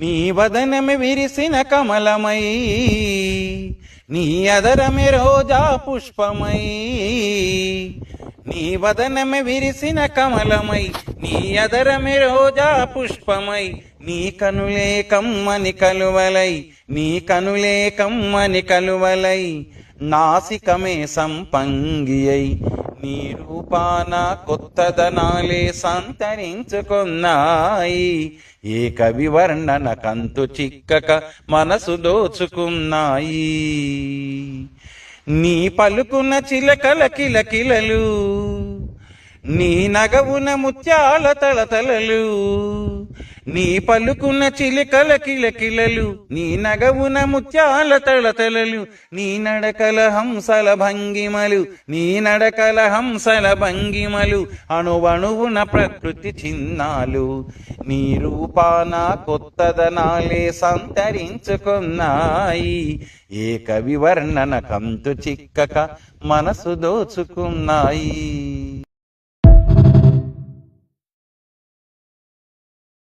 నీ వదనమి విరిసిన కమలమై నీ అదరమి రోజా పుష్పమై. నీ వదనమి విరిసిన కమలమై నీ అదరమి రోజా పుష్పమై. నీ కనులే కమ్మని కలువలై నీ కనులే కమ్మని కలువలై. నాసికమే సంపంగియై నీ రూపాన కొత్తదనాలే సంతరించుకున్నాయి. ఏ కవి వర్ణన కంతు చిక్కక మనసు దోచుకున్నాయి. నీ పలుకున్న చిలకల కిలకిలలు నీ నగవున ముత్యాల తలతలలు నీ పలుకున్న చిలికల కిలకిలలు నీ నగవున ముత్యాల తలతలలు నీ నడకల హంసల భంగిమలు నీ నడకల హంసల భంగిమలు అణువణువున ప్రకృతి చిన్నాలు నీ రూపాన కొత్తదనాలే సంతరించుకున్నాయి ఏక వివర్ణన కంతు చిక్కక మనసు దోచుకున్నాయి.